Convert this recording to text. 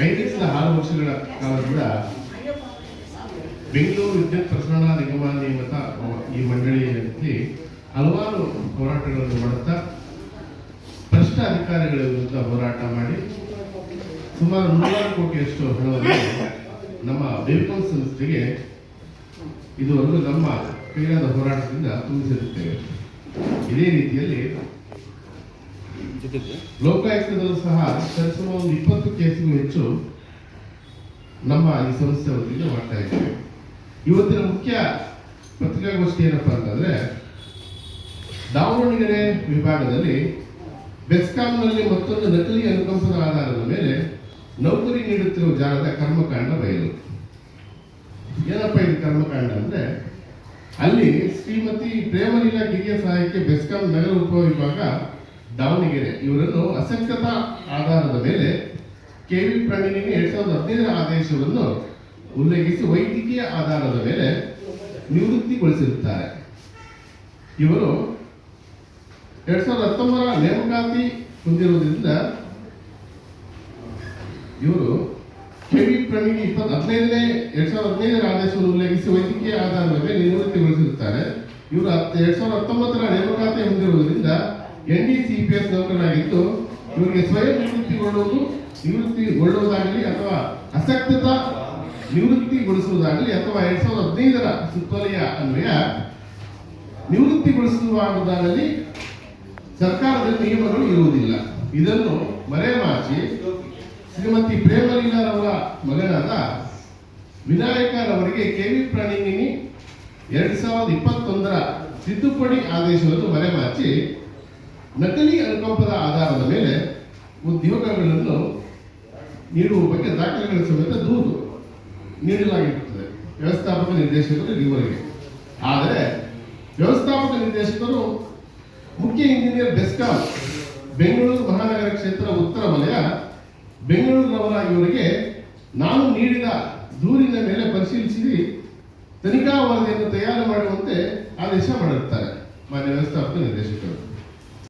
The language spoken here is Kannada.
ಐದರಿಂದ ಆರು ವರ್ಷಗಳ ಕಾಲದಿಂದ ಬೆಂಗಳೂರು ವಿದ್ಯುತ್ ಪ್ರಸರಣ ನಿಗಮ ನಿಯಮಿತ ಈ ಮಂಡಳಿಯಲ್ಲಿ ಹಲವಾರು ಹೋರಾಟಗಳನ್ನು ಮಾಡುತ್ತಾ ಭ್ರಷ್ಟ ಅಧಿಕಾರಿಗಳ ವಿರುದ್ಧ ಹೋರಾಟ ಮಾಡಿ ಸುಮಾರು ನೂರಾರು ಕೋಟಿಯಷ್ಟು ಹಣವನ್ನು ನಮ್ಮ ಬೇಬಿಕಾನ್ ಸಂಸ್ಥೆಗೆ ಇದುವರೆಗೂ ನಮ್ಮ ಕೈಯಾದ ಹೋರಾಟದಿಂದ ತುಂಬಿಸಿರುತ್ತೇವೆ. ಇದೇ ರೀತಿಯಲ್ಲಿ ಲೋಕಾಯುಕ್ತದಲ್ಲೂ ಸಹ ಸರಿಸುಮಾರು ಒಂದು ಇಪ್ಪತ್ತು ಕೇಸಿಗೂ ಹೆಚ್ಚು ನಮ್ಮ ಈ ಸಂಸ್ಥೆ ವತಿಯಿಂದ ಮಾಡ್ತಾ ಇದ್ದೇವೆ. ಇವತ್ತಿನ ಮುಖ್ಯ ಪತ್ರಿಕಾಗೋಷ್ಠಿ ಏನಪ್ಪಾ ಅಂತಂದ್ರೆ, ದಾವಣಗೆರೆ ವಿಭಾಗದಲ್ಲಿ ಬೆಸ್ಕಾಂನಲ್ಲಿ ಮತ್ತೊಂದು ನಕಲಿ ಅನುಕಂಪದ ಆಧಾರದ ಮೇಲೆ ನೌಕರಿ ನೀಡುತ್ತಿರುವ ಜಾಗದ ಕರ್ಮಕಾಂಡ ಬಯಲು. ಏನಪ್ಪ ಇದು ಕರ್ಮಕಾಂಡ ಅಂದ್ರೆ, ಅಲ್ಲಿ ಶ್ರೀಮತಿ ಪ್ರೇಮಲೀಲಾ ಕಿರಿಯ ಸಹಾಯಕ್ಕೆ ಬೆಸ್ಕಾಂ ನಗರ ಉಪವಿಭಾಗ ದಾವಣಗೆರೆ, ಇವರನ್ನು ಅಸಂಖ್ಯತ ಆಧಾರದ ಮೇಲೆ ಕೆವಿ ಪ್ರಣಯಿನಿ ಎರಡ್ ಸಾವಿರದ ಹದಿನೈದರ ಆದೇಶವನ್ನು ಉಲ್ಲೇಖಿಸಿ ವೈದ್ಯಕೀಯ ಆಧಾರದ ಮೇಲೆ ನಿವೃತ್ತಿಗೊಳಿಸಿರುತ್ತಾರೆ. ಇವರು ಎರಡ್ ಸಾವಿರದ ಹತ್ತೊಂಬತ್ತರ ನೇಮಕಾತಿ ಹೊಂದಿರುವುದರಿಂದ ಇವರು ಕೆವಿ ಪ್ರವೀಣಿ ಇಪ್ಪತ್ತು ಹದಿನೈದನೇ, ಎರಡ್ ಸಾವಿರದ ಹದಿನೈದರ ಆದೇಶವನ್ನು ಉಲ್ಲೇಖಿಸಿ ವೈದ್ಯಕೀಯ ಆಧಾರದ ಮೇಲೆ ನಿವೃತ್ತಿಗೊಳಿಸಿರುತ್ತಾರೆ. ಇವರು ಹತ್ತು, ಎರಡ್ ಸಾವಿರದ ಹತ್ತೊಂಬತ್ತರ ನೇಮಕಾತಿ ಹೊಂದಿರುವುದರಿಂದ N D C P S ನೌಕರನಾಗಿದ್ದು ಇವರಿಗೆ ಸ್ವಯಂ ನಿವೃತ್ತಿಗೊಳ್ಳುವುದು ನಿವೃತ್ತಿಗೊಳ್ಳುವುದಾಗಲಿ ಅಥವಾ ಅಸಕ್ತತ ನಿವೃತ್ತಿಗೊಳಿಸುವುದಾಗಲಿ ಅಥವಾ ಎರಡ್ ಸಾವಿರದ ಹದಿನೈದರ ಸುತ್ತೋಲೆಯ ಅನ್ವಯ ನಿವೃತ್ತಿಗೊಳಿಸುವುದಾಗಲಿ ಸರ್ಕಾರದ ನಿಯಮಗಳು ಇರುವುದಿಲ್ಲ. ಇದನ್ನು ಮರೆಮಾಚಿ ಶ್ರೀಮತಿ ಪ್ರೇಮಲೀಲಾರವರ ಮಗನಾದ ವಿನಾಯಕರವರಿಗೆ ಕೆವಿ ಪ್ರಣಯಿನಿ ಎರಡ್ ಸಾವಿರದ ಇಪ್ಪತ್ತೊಂದರ ತಿದ್ದುಪಡಿ ಆದೇಶವನ್ನು ಮರೆಮಾಚಿ ನಕಲಿ ಅನುಕಂಪದ ಆಧಾರದ ಮೇಲೆ ಉದ್ಯೋಗಗಳನ್ನು ನೀಡುವ ಬಗ್ಗೆ ದಾಖಲೆಗಳ ಸಮೇತ ದೂರು ನೀಡಲಾಗಿರುತ್ತದೆ. ವ್ಯವಸ್ಥಾಪಕ ನಿರ್ದೇಶಕರು ಇವರಿಗೆ ಆದರೆ ವ್ಯವಸ್ಥಾಪಕ ನಿರ್ದೇಶಕರು ಮುಖ್ಯ ಇಂಜಿನಿಯರ್ ಬೆಸ್ಕಾಂ, ಬೆಂಗಳೂರು ಮಹಾನಗರ ಕ್ಷೇತ್ರ ಉತ್ತರ ವಲಯ, ಬೆಂಗಳೂರಿನವರ ಇವರಿಗೆ ನಾನು ನೀಡಿದ ದೂರಿನ ಮೇಲೆ ಪರಿಶೀಲಿಸಿ ತನಿಖಾ ವರದಿಯನ್ನು ತಯಾರು ಮಾಡುವಂತೆ ಆದೇಶ ಮಾಡಿರುತ್ತಾರೆ ಮಾನ್ಯ ವ್ಯವಸ್ಥಾಪಕ ನಿರ್ದೇಶಕರು.